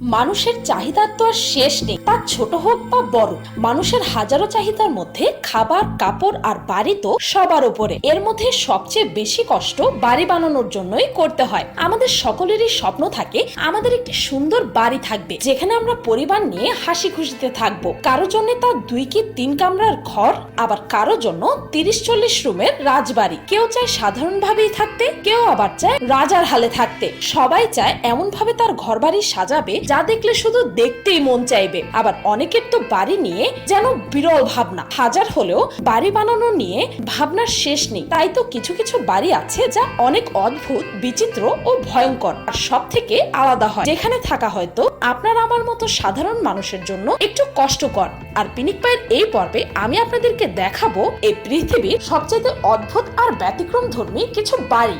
মানুষের চাহিদার তো আর শেষ নেই। তা ছোট হোক বা বড়, মানুষের হাজারো চাহিদার মধ্যে খাবার, কাপড় আর বাড়ি তো সবার উপরে। এর মধ্যে সবচেয়ে বেশি কষ্ট বাড়ি বানানোর জন্যই করতে হয়। আমাদের সকলেরই স্বপ্ন থাকে, আমাদের একটি সুন্দর বাড়ি থাকবে, যেখানে আমরা পরিবার নিয়ে হাসি খুশিতে থাকব। কারও জন্য তা দুই কি তিন কামরার ঘর, আবার কারও জন্য তিরিশ চল্লিশ রুমের রাজবাড়ি। কেউ চায় সাধারণভাবেই থাকতে, কেউ আবার চায় রাজার হালে থাকতে। সবাই চায় এমন ভাবে তার ঘরবাড়ি সাজাবে যা দেখলে শুধু দেখতেই মন চাইবে। আবার অনেকের তো বাড়ি নিয়ে যেন বিরল ভাবনা। হাজার হলেও বাড়ি বানানো নিয়ে ভাবনার শেষ নেই। তাই তো কিছু কিছু বাড়ি আছে যা অনেক অদ্ভুত, বিচিত্র ও ভয়ঙ্কর। আর সব থেকে আলাদা হয়, যেখানে থাকা হয়তো আপনার আমার মতো সাধারণ মানুষের জন্য একটু কষ্টকর। আর পিনিক পায়ের এই পর্বে আমি আপনাদেরকে দেখাবো এই পৃথিবীর সবচেয়ে অদ্ভুত আর ব্যতিক্রম ধর্মী কিছু বাড়ি।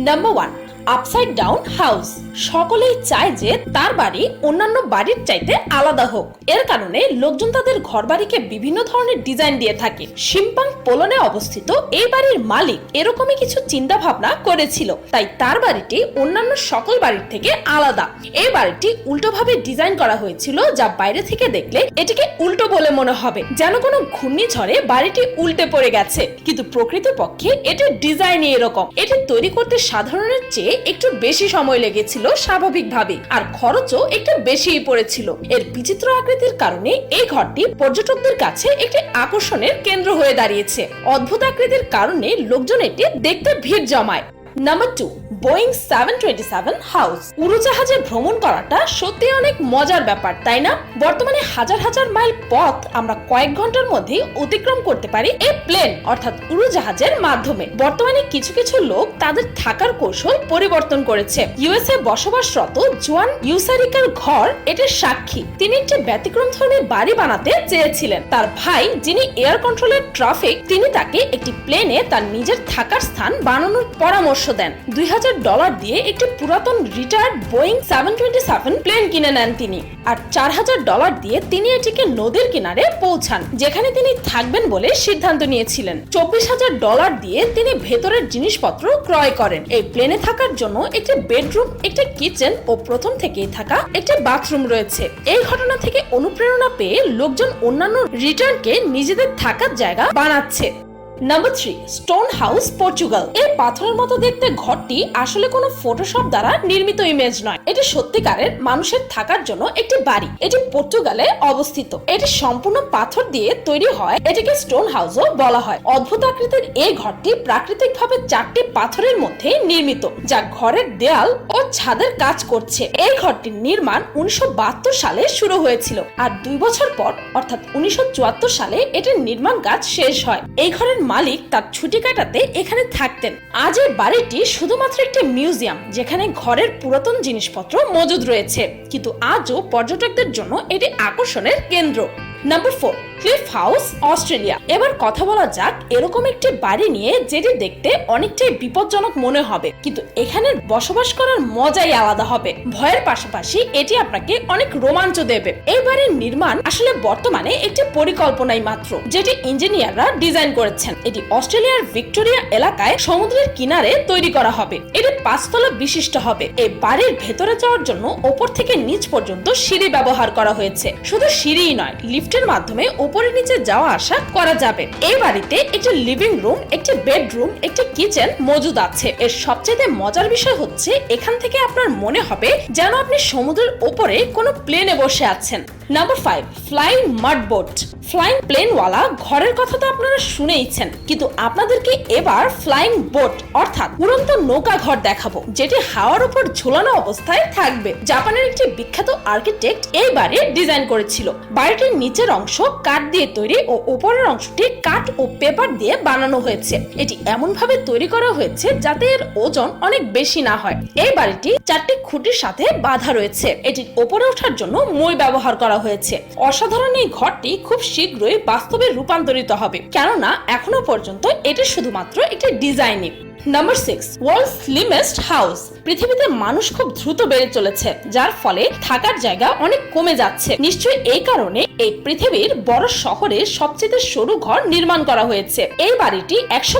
Number one upside down house সকলেই চায় যে তার বাড়ি অন্যান্য বাড়ির চাইতে আলাদা হোক। এর কারণে লোকজন তাদের ঘর বাড়িকে বিভিন্ন ধরনের ডিজাইন দিয়ে থাকে। শিম্পাং পোলনে অবস্থিত এই বাড়ির মালিক এরকমই কিছু চিন্তা ভাবনা করেছিল। তাই তার বাড়িটি অন্যান্য সকল বাড়ির থেকে আলাদা। এই বাড়িটি উল্টোভাবে ডিজাইন করা হয়েছিল যা বাইরে থেকে দেখলে এটিকে উল্টো বলে মনে হবে। যেন কোনো ঘূর্ণিঝড়ে বাড়িটি উল্টে পড়ে গেছে। কিন্তু প্রকৃতপক্ষে এটির ডিজাইন এরকম। এটি তৈরি করতে সাধারণের চেয়ে একটু বেশি সময় লেগেছিল স্বাভাবিকভাবে আর খরচও একটু বেশিই পড়েছিল। এর বিচিত্র আকৃতির কারণে এই ঘরটি পর্যটকদের কাছে একটি আকর্ষণের কেন্দ্র হয়ে দাঁড়িয়েছে। অদ্ভুত আকৃতির কারণে লোকজন এটি দেখতে ভিড় জমায়। Number two Boeing seven twenty seven house উড়োজাহাজে ভ্রমণ করাটা সত্যি অনেক মজার ব্যাপার, তাই না? বর্তমানে হাজার হাজার মাইল পথ আমরা কয়েক ঘণ্টার মধ্যে অতিক্রম করতে পারি এই প্লেন, অর্থাৎ উড়োজাহাজের মাধ্যমে। বর্তমানে কিছু কিছু লোক তাদের থাকার কৌশল পরিবর্তন করেছে। ইউএসএ বসবাসরত জোয়ান ইউসারিকার ঘর এটির সাক্ষী। তিনি একটি ব্যতিক্রম ধর্মী বাড়ি বানাতে চেয়েছিলেন, তার ভাই যিনি এয়ার কন্ট্রোলের ট্রাফিক তিনি তাকে একটি প্লেনে তার নিজের থাকার স্থান বানানোর পরামর্শ দেন। দুই হাজার ডলার দিয়ে একটি পুরাতন retired Boeing seven twenty seven plane কিনে নেন তিনি। আর চার হাজার ডলার দিয়ে তিনি এটিকে নদীর কিনারে পৌঁছান, যেখানে তিনি থাকবেন বলে সিদ্ধান্ত নিয়েছিলেন। চব্বিশ হাজার ডলার দিয়ে তিনি ভেতরের জিনিসপত্র ক্রয় করেন। এই প্লেনে থাকার জন্য একটি বেডরুম একটি কিচেন ও প্রথম থেকেই থাকা একটি বাথরুম রয়েছে। এই ঘটনা থেকে অনুপ্রেরণা পেয়ে লোকজন অন্যান্য রিটার্নকে নিজেদের থাকার জায়গা বানাচ্ছে। Number three stone house Portugal এই পাথরের মতো দেখতে ঘরটি আসলে কোনো ফটোশপ দ্বারা নির্মিত ইমেজ নয়। এটি সত্যিকারের মানুষের থাকার জন্য একটি বাড়ি। এটি পর্তুগালে অবস্থিত। এটি সম্পূর্ণ পাথর দিয়ে তৈরি হয়। এটিকে স্টোন হাউসও বলা হয়। অদ্ভুত আকৃতির এই ঘরটি প্রাকৃতিকভাবে চারটি পাথরের মধ্যে নির্মিত, যা ঘরের দেয়াল ও ছাদের কাজ করছে। এই ঘরটির নির্মাণ উনিশশো বাহাত্তর সালে শুরু হয়েছিল আর দুই বছর পর, অর্থাৎ উনিশশো চুয়াত্তর সালে এটির নির্মাণ কাজ শেষ হয়। এই ঘরের মালিক তার ছুটি কাটাতে এখানে থাকতেন। আজ এই বাড়িটি শুধুমাত্র একটি মিউজিয়াম, যেখানে ঘরের পুরাতন জিনিসপত্র মজুদ রয়েছে। কিন্তু আজও পর্যটকদের জন্য এটি আকর্ষণের কেন্দ্র। Number four cliff house Australia এবার কথা বলা যাক, এরকম একটি বাড়ি নিয়ে যেটি দেখতে অনেকটাই বিপজ্জনক মনে হবে। কিন্তু এখানে বসবাস করার মজাই আলাদা হবে। ভয়ের পাশাপাশি এটি আপনাকে অনেক রোমাঞ্চ দেবে। এই বাড়ির নির্মাণ আসলে বর্তমানে একটি পরিকল্পনাই মাত্র, যেটি ইঞ্জিনিয়াররা ডিজাইন করেছেন। এটি অস্ট্রেলিয়ার ভিক্টোরিয়া এলাকায় সমুদ্রের কিনারে তৈরি করা হবে। এটি পাঁচতলা বিশিষ্ট হবে। এই বাড়ির ভেতরে যাওয়ার জন্য ওপর থেকে নিচ পর্যন্ত সিঁড়ি ব্যবহার করা হয়েছে। শুধু সিঁড়িই নয় লিফটের মাধ্যমে উপরে নিচে যাওয়া আসা করা যাবে। এই বাড়িতে একটি লিভিং রুম একটি বেডরুম একটি কিচেন মজুদ আছে। এর সবচেয়ে মজার বিষয় হচ্ছে, এখান থেকে আপনার মনে হবে যেন আপনি সমুদ্রের ওপরে কোনো প্লেনে বসে আছেন। Number five flying mud boat flying প্লেনওয়ালা ঘরের কথা তো আপনারা শুনেইছেন, কিন্তু আপনাদেরকে এবার ফ্লাইং বোট অর্থাৎ উড়ন্ত নৌকা ঘর দেখাবো, যেটি হাওয়ার উপর ঝুলানো অবস্থায় থাকবে। জাপানের একটি বিখ্যাত আর্কিটেক্ট এই বাড়ির ডিজাইন করেছিল। বাড়িটির নিচের অংশ কাঠ দিয়ে তৈরি ও উপরের অংশটি কাঠ ও পেপার দিয়ে বানানো হয়েছে। এটি এমন ভাবে তৈরি করা হয়েছে যাতে এর ওজন অনেক বেশি না হয়। এই বাড়িটি চারটি খুঁটির সাথে বাঁধা রয়েছে। এটির ওপরে ওঠার জন্য মই ব্যবহার করা হয়েছে। অসাধারণ এই ঘরটি খুব শীঘ্রই বাস্তবে রূপান্তরিত হবে। কেননা, এখনও পর্যন্ত এটি শুধুমাত্র একটি ডিজাইনে number six world slimmest house পৃথিবীতে মানুষ খুব দ্রুত বেড়ে চলেছে, যার ফলে থাকার জায়গা অনেক কমে যাচ্ছে। নিশ্চয়ই এই কারণে এই পৃথিবীর বড় শহরে সবচেয়ে সরু ঘর নির্মাণ করা হয়েছে। এই বাড়িটি একশো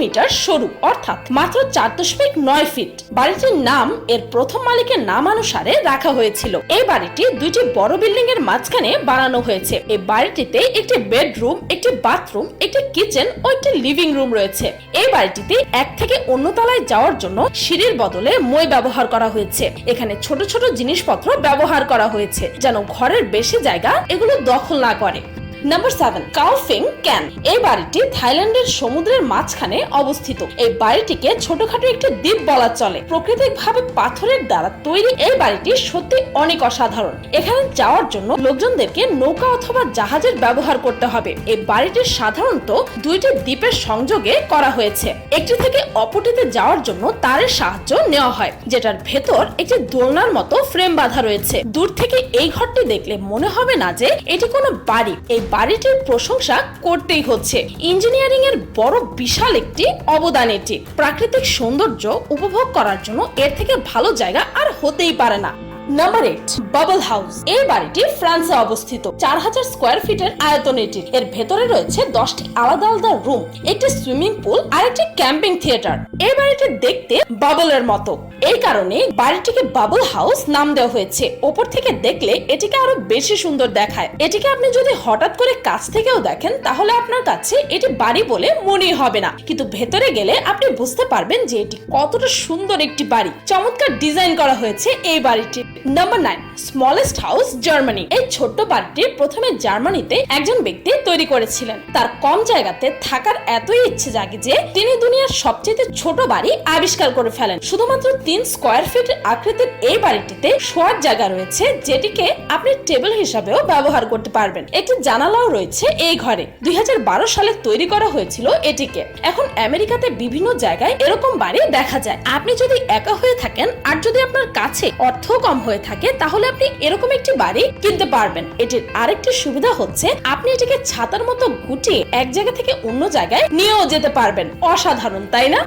মিটার সরু, অর্থাৎ মাত্র চার দশমিক নয় ফিট। বাড়িটির নাম, এর প্রথম মালিকের নাম অনুসারে রাখা হয়েছিল। এই বাড়িটি দুইটি বড় বিল্ডিং এর মাঝখানে বানানো হয়েছে। এই বাড়িটিতে একটি বেডরুম, একটি বাথরুম, একটি কিচেন ও একটি লিভিং রুম রয়েছে। এই বাড়িটিতে এক থেকে অন্য তলায় যাওয়ার জন্য সিঁড়ির বদলে মই ব্যবহার করা হয়েছে। এখানে ছোট ছোট জিনিসপত্র ব্যবহার করা হয়েছে, যেন ঘরের বেশি জায়গা এগুলো দখল না করে। নাম্বার সেভেন কাউফিং ক্যান এই বাড়িটি থাইল্যান্ডের সমুদ্রের মাঝখানে অবস্থিত। এই বাড়িটিকে ছোটখাটো একটি দ্বীপ বলা চলে। প্রাকৃতিক ভাবে পাথরের দ্বারা তৈরি এই বাড়িটি সত্যি অনেক অসাধারণ। এখানে যাওয়ার জন্য লোকজনদেরকে নৌকা অথবা জাহাজের ব্যবহার করতে হবে। এই বাড়িটি সাধারণত দুইটি দ্বীপের সংযোগে করা হয়েছে। একটি থেকে অপরটিতে যাওয়ার জন্য তারের সাহায্য নেওয়া হয়, যেটার ভেতর একটি দোলনার মতো ফ্রেম বাঁধা রয়েছে। দূর থেকে এই ঘরটি দেখলে মনে হবে না যে এটি কোনো বাড়ি। এই বাড়িটির প্রশংসা করতেই হচ্ছে। ইঞ্জিনিয়ারিং এর বড় বিশাল একটি অবদান এটি। প্রাকৃতিক সৌন্দর্য উপভোগ করার জন্য এর থেকে ভালো জায়গা আর হতেই পারে না। নাম্বার এইট বাবল হাউস এই বাড়িটি ফ্রান্সে অবস্থিত। চার হাজার স্কোয়ার ফিটের আয়তন এটির এর ভেতরে রয়েছে দশটি আলাদা আলাদা রুম একটি সুইমিং পুল আর একটি ক্যাম্পিং থিয়েটার এই বাড়িটি দেখতে বাবলের মতো। এই কারণে বাড়িটিকে বাবল হাউস নাম দেওয়া হয়েছে। ওপর থেকে দেখলে এটিকে আরও বেশি সুন্দর দেখায়। এটিকে আপনি যদি হঠাৎ করে কাছ থেকেও দেখেন, তাহলে আপনার কাছে এটি বাড়ি বলে মনেই হবে না। কিন্তু ভেতরে গেলে আপনি বুঝতে পারবেন যে এটি কতটা সুন্দর একটি বাড়ি। চমৎকার ডিজাইন করা হয়েছে এই বাড়িটি। Number nine smallest house Germany এই ছোট্ট বাড়িটি প্রথমে জার্মানিতে একজন ব্যক্তি তৈরি করেছিলেন। তার কম জায়গাতে থাকার এতই ইচ্ছে জাগে যে তিনি দুনিয়ার সবচেয়ে ছোট বাড়ি আবিষ্কার করে ফেলেন। শুধুমাত্র তিন স্কোয়ার ফিট আকৃতির এই বাড়িটিতে শোয়ার জায়গা রয়েছে, যেটিকে আপনি টেবিল হিসাবেও ব্যবহার করতে পারবেন। একটি জানালাও রয়েছে এই ঘরে। দুই হাজার বারো সালে তৈরি করা হয়েছিল এটিকে। এখন আমেরিকাতে বিভিন্ন জায়গায় এরকম বাড়ি দেখা যায়। আপনি যদি একা হয়ে থাকেন আর যদি আপনার কাছে অর্থ কম হয়ে থাকে, তাহলে আপনি এরকম একটি বাড়ি কিনতে পারবেন। এটির আরেকটি সুবিধা হচ্ছে, আপনি এটিকে ছাতার মতো গুটিয়ে এক জায়গা থেকে অন্য জায়গায় নিয়েও যেতে পারবেন। অসাধারণ, তাই না?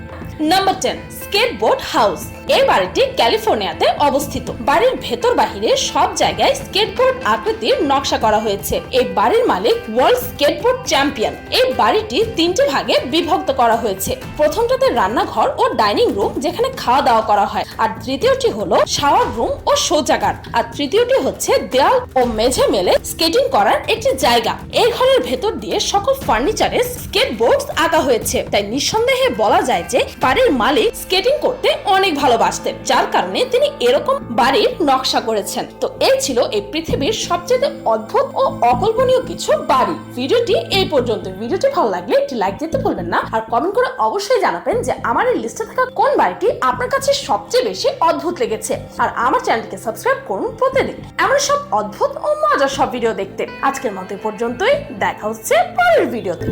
Number ten skateboard house. এই বাড়িটি ক্যালিফোর্নিয়াতে অবস্থিত। বাড়ির ভেতর বাহিরে সব জায়গায় স্কেটবোর্ড আকৃতির নকশা করা হয়েছে। এই বাড়ির মালিক ওয়ার্ল্ড স্কেটবোর্ড চ্যাম্পিয়ন। এই বাড়িটি তিনটি ভাগে বিভক্ত করা হয়েছে। প্রথমটাতে রান্নাঘর ও ডাইনিং রুম, যেখানে খাওয়া দাওয়া করা হয়। আর দ্বিতীয়টি হলো শাওয়ার রুম ও শৌচাগার। আর তৃতীয়টি হচ্ছে দেওয়াল ও মেঝে মেলে স্কেটিং করার একটি জায়গা। এই ঘরের ভেতর দিয়ে সকল ফার্নিচারে স্কেটবোর্ড আঁকা হয়েছে। তাই নিঃসন্দেহে বলা যায় যে বাড়ির মালিক স্কেটিং করতে অনেক ভালোবাসতেন, যার কারণে তিনি এরকম বাড়ির নকশা করেছেন। তো এই ছিল এই পৃথিবীর সবচেয়ে অদ্ভুত ও অকল্পনীয় কিছু বাড়ি। ভিডিওটি এই পর্যন্ত। ভিডিওটি ভালো লাগলে একটি লাইক দিতে ভুলবেন না। আর কমেন্ট করে অবশ্যই জানাবেন যে আমার এই লিস্টে থাকা কোন বাড়িটি আপনার কাছে সবচেয়ে বেশি অদ্ভুত লেগেছে। আর আমার চ্যানেলটিকে সাবস্ক্রাইব করুন প্রতিদিন। এমন সব অদ্ভুত ও মজার সব ভিডিও দেখতে। আজকের মতো পর্যন্তই। দেখা হচ্ছে পরের ভিডিওতে